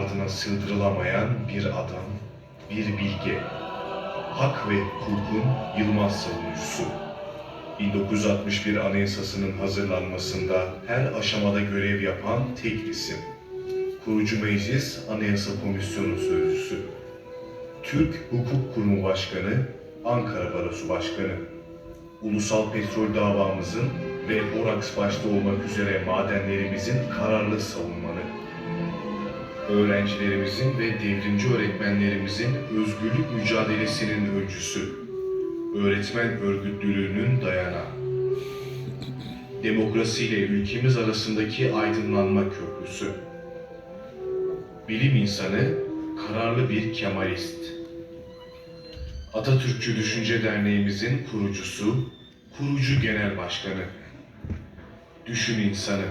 ardına sığdırılamayan bir adam, bir bilge. Hak ve hukukun Yılmaz savunucusu. 1961 Anayasası'nın hazırlanmasında her aşamada görev yapan tek isim. Kurucu Meclis Anayasa Komisyonu Sözcüsü. Türk Hukuk Kurumu Başkanı, Ankara Barosu Başkanı. Ulusal petrol davamızın ve Boraks başta olmak üzere madenlerimizin kararlı savunmanı. Öğrencilerimizin ve devrimci öğretmenlerimizin özgürlük mücadelesinin öncüsü. Öğretmen örgütlülüğünün dayanağı. Demokrasiyle ülkemiz arasındaki aydınlanma köprüsü. Bilim insanı, kararlı bir Kemalist. Atatürkçü Düşünce Derneğimizin kurucusu, kurucu genel başkanı. Düşün insanı,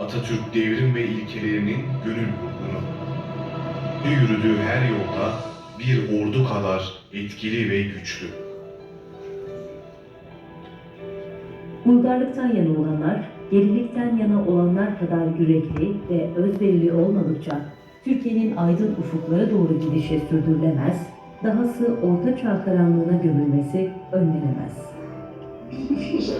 Atatürk devrim ve ilkelerinin gönül burgunu. Yürüdüğü her yolda bir ordu kadar etkili ve güçlü. Uygarlıktan yana olanlar, gerilikten yana olanlar kadar yürekli ve özverili olmadıkça Türkiye'nin aydın ufuklara doğru gidişi sürdürülemez, dahası orta çağ karanlığına gömülmesi önlenemez. Biz.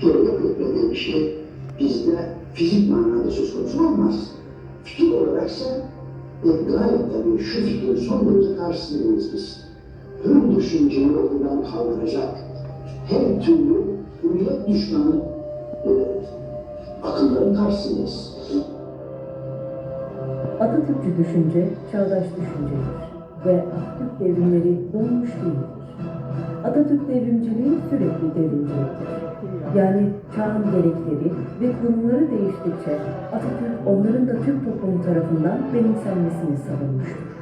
Sonra yok dediği bir şey bizde fizik manada söz konusu olmaz. Fikir olaraksa e, gayet tabii şu fikrin son derece karşısındayız biz. Hür düşünceyi ortadan kaldıracak her türlü hürriyet düşmanı e, akılların karşısındayız. Atatürkçü düşünce çağdaş düşüncedir ve Atatürk devrimleri donmuş değildir. Atatürk devrimciliği sürekli devrimciliktir. Yani çağın gerekleri ve konumları değiştikçe Atatürk onların da Türk toplumu tarafından benimsenmesini savunmuştur.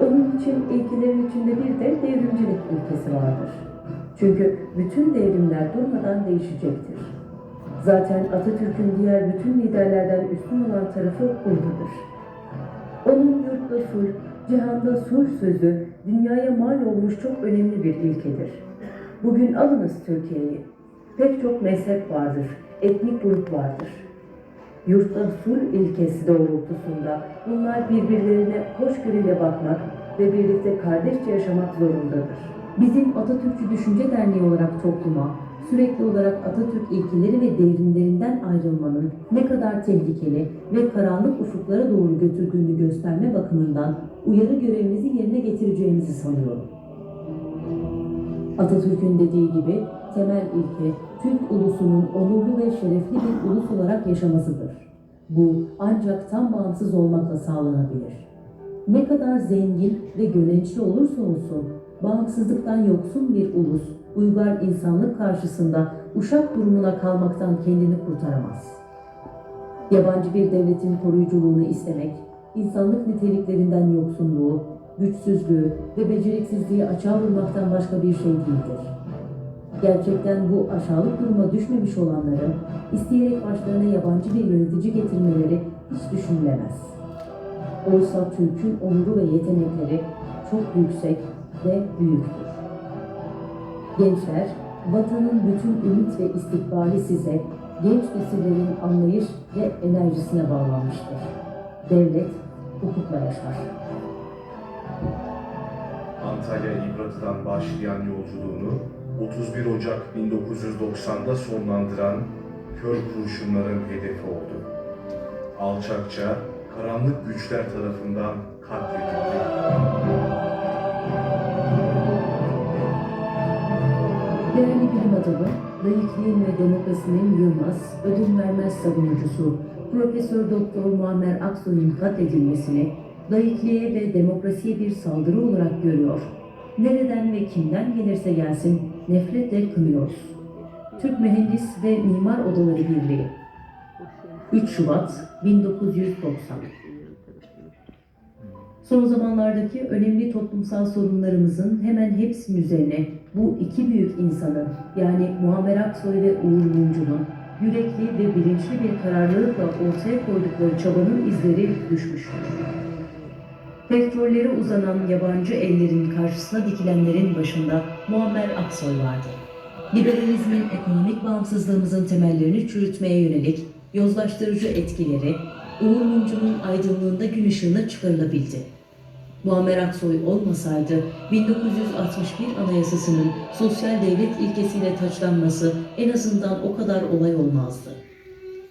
Onun için ilkelerin içinde bir de devrimcilik ilkesi vardır. Çünkü bütün devrimler durmadan değişecektir. Zaten Atatürk'ün diğer bütün liderlerden üstün olan tarafı buradadır. Onun yurtta sulh, cihanda sulh sözü dünyaya mal olmuş çok önemli bir ilkedir. Bugün alınız Türkiye'yi. Pek çok mezhep vardır, etnik grup vardır. Yurtta sulh ilkesi doğrultusunda bunlar birbirlerine hoşgörüyle bakmak ve birlikte kardeşçe yaşamak zorundadır. Bizim Atatürkçü Düşünce Derneği olarak topluma sürekli olarak Atatürk ilkeleri ve devrimlerinden ayrılmanın ne kadar tehlikeli ve karanlık ufuklara doğru götürdüğünü gösterme bakımından uyarı görevimizi yerine getireceğimizi sanıyorum. Atatürk'ün dediği gibi temel ilke Türk ulusunun onurlu ve şerefli bir ulus olarak yaşamasıdır. Bu ancak tam bağımsız olmakla sağlanabilir. Ne kadar zengin ve görençli olursa olsun bağımsızlıktan yoksun bir ulus uygar insanlık karşısında uşak durumuna kalmaktan kendini kurtaramaz. Yabancı bir devletin koruyuculuğunu istemek, insanlık niteliklerinden yoksunluğu, güçsüzlüğü ve beceriksizliği açığa vurmaktan başka bir şey değildir. Gerçekten bu aşağılık duruma düşmemiş olanların isteyerek başlarına yabancı bir yönetici getirmeleri hiç düşünülemez. Oysa Türk'ün onuru ve yetenekleri çok yüksek ve büyüktür. Gençler, vatanın bütün ümit ve istikbali size, genç nesillerin anlayış ve enerjisine bağlanmıştır. Devlet, hukukla yaşar. Antalya İbratı'dan başlayan yolculuğunu 31 Ocak 1990'da sonlandıran kör kurşunların hedefi oldu. Alçakça, karanlık güçler tarafından katledildi. Değerli bilim adamı, layıklığın ve demokrasinin yılmaz, ödün vermez savunucusu Profesör Doktor Muammer Aksoy'un katledilmesini layıklığa ve demokrasiye bir saldırı olarak görüyor. Nereden ve kimden gelirse gelsin nefretle kınıyoruz. Türk Mühendis ve Mimar Odaları Birliği 3 Şubat 1990 Son zamanlardaki önemli toplumsal sorunlarımızın hemen hepsinin üzerine bu iki büyük insanın yani Muammer Aksoy ve Uğur Mumcu'nun yürekli ve bilinçli bir kararlılıkla ortaya koydukları çabanın izleri düşmüştür. Petrollere uzanan yabancı ellerin karşısına dikilenlerin başında Muammer Aksoy vardı. Liberalizmin ekonomik bağımsızlığımızın temellerini çürütmeye yönelik yozlaştırıcı etkileri Uğur Mumcu'nun aydınlığında gün ışığına çıkarılabildi. Muammer Aksoy olmasaydı 1961 Anayasası'nın sosyal devlet ilkesiyle taçlanması en azından o kadar olay olmazdı.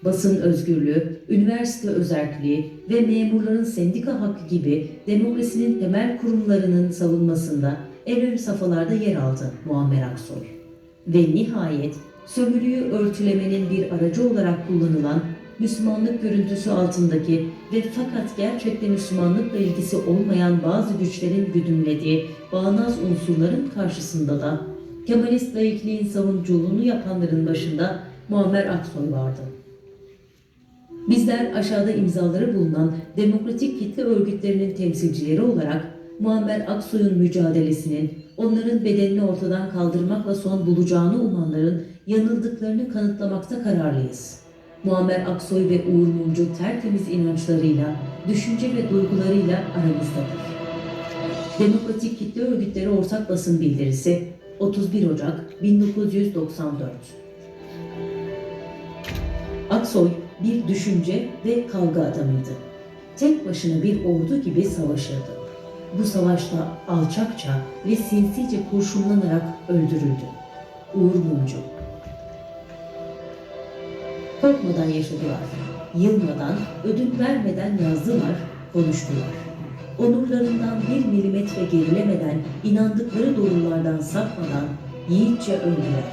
Basın özgürlüğü, üniversite özerkliği ve memurların sendika hakkı gibi demokrasinin temel kurumlarının savunmasında en ön safhalarda yer aldı Muammer Aksoy. Ve nihayet sömürüyü örtülemenin bir aracı olarak kullanılan Müslümanlık görüntüsü altındaki ve fakat gerçekten Müslümanlıkla ilgisi olmayan bazı güçlerin güdümlediği bağnaz unsurların karşısında da Kemalist laikliğin savunuculuğunu yapanların başında Muammer Aksoy vardı. Bizler aşağıda imzaları bulunan demokratik kitle örgütlerinin temsilcileri olarak Muammer Aksoy'un mücadelesinin onların bedenini ortadan kaldırmakla son bulacağını umanların yanıldıklarını kanıtlamakta kararlıyız. Muammer Aksoy ve Uğur Mumcu tertemiz inançlarıyla, düşünce ve duygularıyla aramızdadır. Demokratik Kitle Örgütleri Ortak Basın Bildirisi 31 Ocak 1994 Aksoy bir düşünce ve kavga adamıydı. Tek başına bir ordu gibi savaşırdı. Bu savaşta alçakça ve sinsice kurşunlanarak öldürüldü. Uğur Mumcu Korkmadan yaşadılar. Yılmadan, ödün vermeden yazdılar, konuştular. Onurlarından bir milimetre gerilemeden, inandıkları doğrulardan sapmadan yiğitçe öldüler.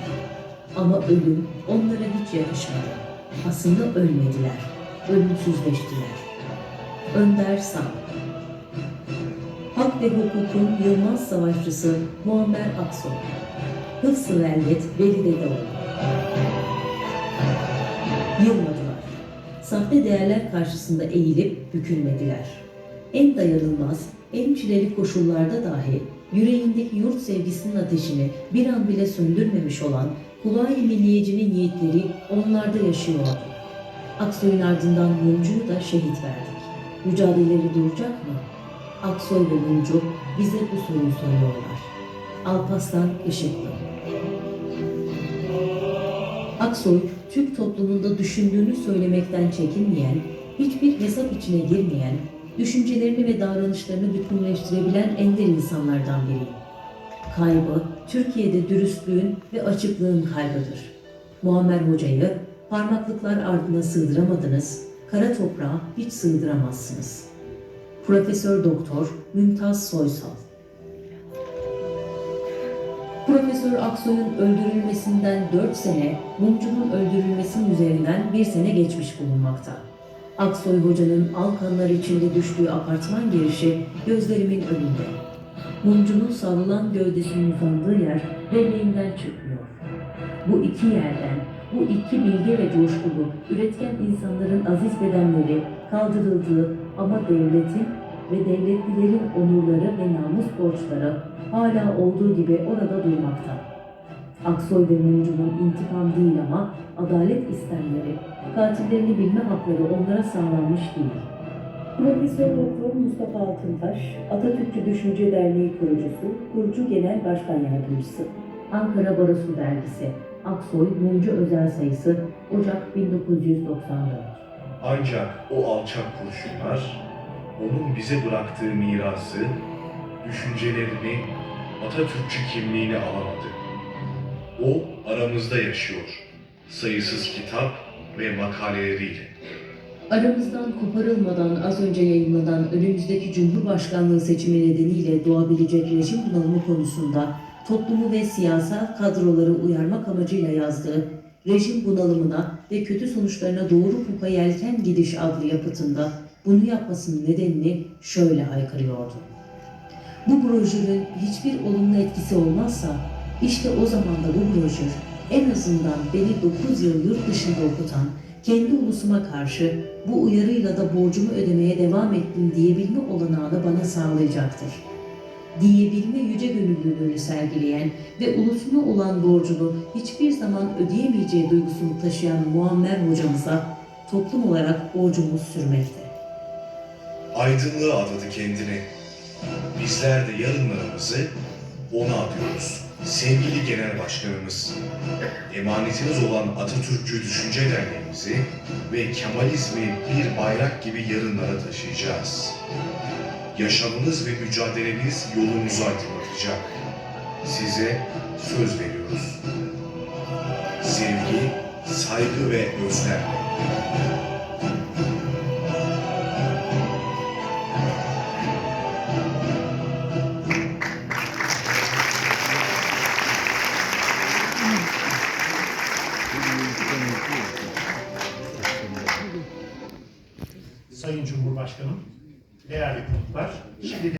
Ama ölüm onlara hiç yakışmadı. Aslında ölmediler, ölümsüzleştiler. Önder Sam Hak ve hukukun yılmaz savaşçısı Muammer Aksoy Hıfzı Velvet Veli Dedeoğlu Yılmadılar. Sahte değerler karşısında eğilip bükülmediler. En dayanılmaz, en çileli koşullarda dahi yüreğindeki yurt sevgisinin ateşini bir an bile söndürmemiş olan Kulayi Milliyeci'nin yiğitleri onlarda yaşıyordu. Aksoy'un ardından Mumcu'yu da şehit verdik. Mücadeleleri duracak mı? Aksoy ve Mumcu bize bu soruyu soruyorlar. Alpaslan Işıklı Aksoy, Türk toplumunda düşündüğünü söylemekten çekinmeyen, hiçbir hesap içine girmeyen, düşüncelerini ve davranışlarını bütünleştirebilen ender insanlardan biri. Kaybı, Türkiye'de dürüstlüğün ve açıklığın kaybıdır. Muammer Hoca'yı parmaklıklar ardına sığdıramadınız, kara toprağa hiç sığdıramazsınız. Profesör Doktor Mümtaz Soysal Profesör Aksoy'un öldürülmesinden 4 sene, Mumcu'nun öldürülmesinin üzerinden bir sene geçmiş bulunmakta. Aksoy Hoca'nın Alkanlar içinde düştüğü apartman girişi gözlerimin önünde. Mumcu'nun savrulan gövdesinin uzandığı yer belleğimden çıkmıyor. Bu iki yerden, bu iki bilge ve coşkulu, üretken insanların aziz bedenleri kaldırıldığı ama devletin ve devletlilerin onurları ve namus borçları hala olduğu gibi orada durmakta. Aksoy ve Mumcu'nun intikam değil ama adalet istemleri, katillerini bilme hakları onlara sağlanmış değil. Profesör Doktor Mustafa Altıntaş, Atatürkçü Düşünce Derneği kurucusu, kurucu genel başkan yardımcısı. Ankara Barosu Dergisi, Aksoy Mumcu Özel Sayısı, Ocak 1994. Ancak o alçak kurşunlar onun bize bıraktığı mirası, düşüncelerini, Atatürkçü kimliğini alamadı. O aramızda yaşıyor. Sayısız kitap ve makaleleriyle. Aramızdan koparılmadan az önce yayınlanan önümüzdeki Cumhurbaşkanlığı seçimi nedeniyle doğabilecek rejim bunalımı konusunda toplumu ve siyasal kadroları uyarmak amacıyla yazdığı Rejim bunalımına ve kötü sonuçlarına doğru kupa yelken gidiş adlı yapıtında bunu yapmasının nedenini şöyle haykırıyordu. Bu brojürün hiçbir olumlu etkisi olmazsa işte o zaman da bu brojür en azından beni 9 yıl yurt dışında okutan kendi ulusuma karşı bu uyarıyla da borcumu ödemeye devam ettim diyebilme olanağını bana sağlayacaktır. Diyebilme yüce gönüllülüğünü sergileyen ve ulusuna olan borcunu hiçbir zaman ödeyemeyeceği duygusunu taşıyan Muammer hocamıza toplum olarak borcumuz sürmekte. Aydınlığı adadı kendine. Bizler de yarınlarımızı ona adıyoruz. Sevgili Genel Başkanımız, emanetiniz olan Atatürkçü Düşünce Derneğimizi ve Kemalizmi bir bayrak gibi yarınlara taşıyacağız. Yaşamınız ve mücadeleniz yolumuzu aydınlatacak. Size söz veriyoruz. Sevgi, saygı ve özlemle.